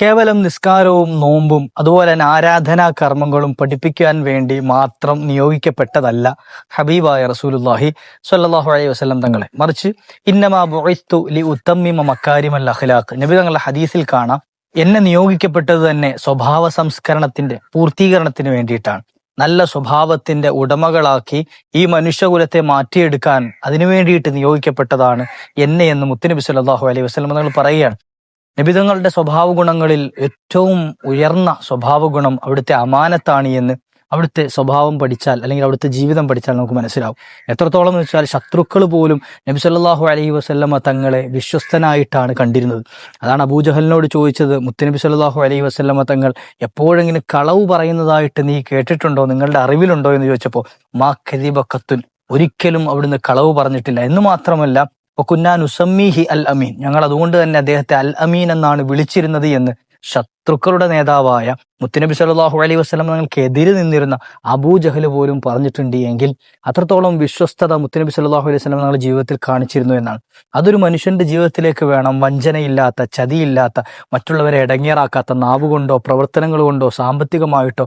കേവലം നിസ്കാരവും നോമ്പും അതുപോലെ തന്നെ ആരാധനാ കർമ്മങ്ങളും പഠിപ്പിക്കാൻ വേണ്ടി മാത്രം നിയോഗിക്കപ്പെട്ടതല്ല ഹബീബായ റസൂലുല്ലാഹി സല്ലാഹു അലൈഹി വസ്ലം തങ്ങളെ. മറിച്ച് ഇന്നമാ ബുഇസ്തു ലി ഉത്തമ്മിമ മക്കാരിമൽ അഖ്ലാഖ്. നബി തങ്ങളുടെ ഹദീസിൽ കാണാം എന്നെ നിയോഗിക്കപ്പെട്ടത് തന്നെ സ്വഭാവ സംസ്കരണത്തിന്റെ പൂർത്തീകരണത്തിന് വേണ്ടിയിട്ടാണ്. നല്ല സ്വഭാവത്തിന്റെ ഉടമകളാക്കി ഈ മനുഷ്യകുലത്തെ മാറ്റിയെടുക്കാൻ അതിനു വേണ്ടിയിട്ട് നിയോഗിക്കപ്പെട്ടതാണ് എന്നെ എന്ന് മുത്തുനബി സല്ലാഹു അലൈഹി വസ്ലം തങ്ങൾ പറയുകയാണ്. നബിതങ്ങളുടെ സ്വഭാവ ഗുണങ്ങളിൽ ഏറ്റവും ഉയർന്ന സ്വഭാവ ഗുണം അവിടുത്തെ അമാനത്താണ് എന്ന് അവിടുത്തെ സ്വഭാവം പഠിച്ചാൽ അല്ലെങ്കിൽ അവിടുത്തെ ജീവിതം പഠിച്ചാൽ നമുക്ക് മനസ്സിലാവും. എത്രത്തോളം എന്ന് വെച്ചാൽ ശത്രുക്കൾ പോലും നബി സല്ലാഹു അലൈഹി വസല്ലമ തങ്ങളെ വിശ്വസ്തനായിട്ടാണ് കണ്ടിരുന്നത്. അതാണ് അബൂജഹലിനോട് ചോദിച്ചത് മുത്തനബി സല്ലാഹു അലൈഹി വസല്ലമ തങ്ങൾ എപ്പോഴെങ്കിലും കളവ് പറയുന്നതായിട്ട് നീ കേട്ടിട്ടുണ്ടോ? നിങ്ങളുടെ അറിവിലുണ്ടോ? എന്ന് ചോദിച്ചപ്പോൾ മാ ഖദീബക്കത്തുൻ ഒരിക്കലും അവിടുന്ന് കളവ് പറഞ്ഞിട്ടില്ല. എന്ന് മാത്രമല്ല കുന്നാൻ ഉസമ്മീഹി അൽ അമീൻ. ഞങ്ങൾ അതുകൊണ്ട് തന്നെ അദ്ദേഹത്തെ അൽ അമീൻ എന്നാണ് വിളിച്ചിരുന്നത് എന്ന് ശത്രുക്കളുടെ നേതാവായ മുത്തുനബി സല്ലാഹു അലൈഹി വസ്ലം തങ്ങൾക്ക് എതിര് നിന്നിരുന്ന അബൂ ജഹൽ പോലും പറഞ്ഞിട്ടുണ്ട് എങ്കിൽ അത്രത്തോളം വിശ്വസ്തത മുത്തുനബി സല്ലാഹു അലൈഹി വസ്ലം തങ്ങളുടെ ജീവിതത്തിൽ കാണിച്ചിരുന്നു എന്നാണ്. അതൊരു മനുഷ്യന്റെ ജീവിതത്തിലേക്ക് വേണം വഞ്ചനയില്ലാത്ത ചതിയില്ലാത്ത മറ്റുള്ളവരെ ഇടങ്ങേറാക്കാത്ത നാവ് കൊണ്ടോ പ്രവർത്തനങ്ങൾ കൊണ്ടോ സാമ്പത്തികമായിട്ടോ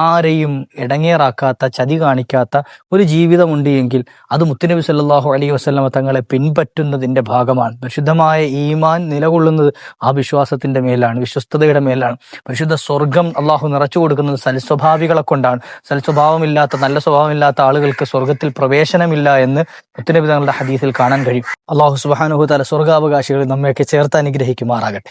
ആരെയും ഇടങ്ങേറാക്കാത്ത ചതി കാണിക്കാത്ത ഒരു ജീവിതമുണ്ട് എങ്കിൽ അത് മുത്തുനബി സല്ലാഹു അലൈഹി വസല്ലമ തങ്ങളെ പിൻപറ്റുന്നതിന്റെ ഭാഗമാണ്. പരിശുദ്ധമായ ഈമാൻ നിലകൊള്ളുന്നത് ആ വിശ്വാസത്തിന്റെ മേലാണ് വിശ്വസ്തതയുടെ മേലാണ് പരിശുദ്ധ സ്വർഗം അള്ളാഹു നിറച്ചു കൊടുക്കുന്നത് സൽസ്വഭാവികളെ കൊണ്ടാണ്. സൽസ്വഭാവമില്ലാത്ത നല്ല സ്വഭാവമില്ലാത്ത ആളുകൾക്ക് സ്വർഗത്തിൽ പ്രവേശനമില്ല എന്ന് ഒത്തിരി ഹദീസിൽ കാണാൻ കഴിയും. അള്ളാഹു സുബാനുഹു തല സ്വർഗാവകാശികൾ നമ്മയൊക്കെ ചേർത്ത് അനുഗ്രഹിക്കുമാറാകട്ടെ.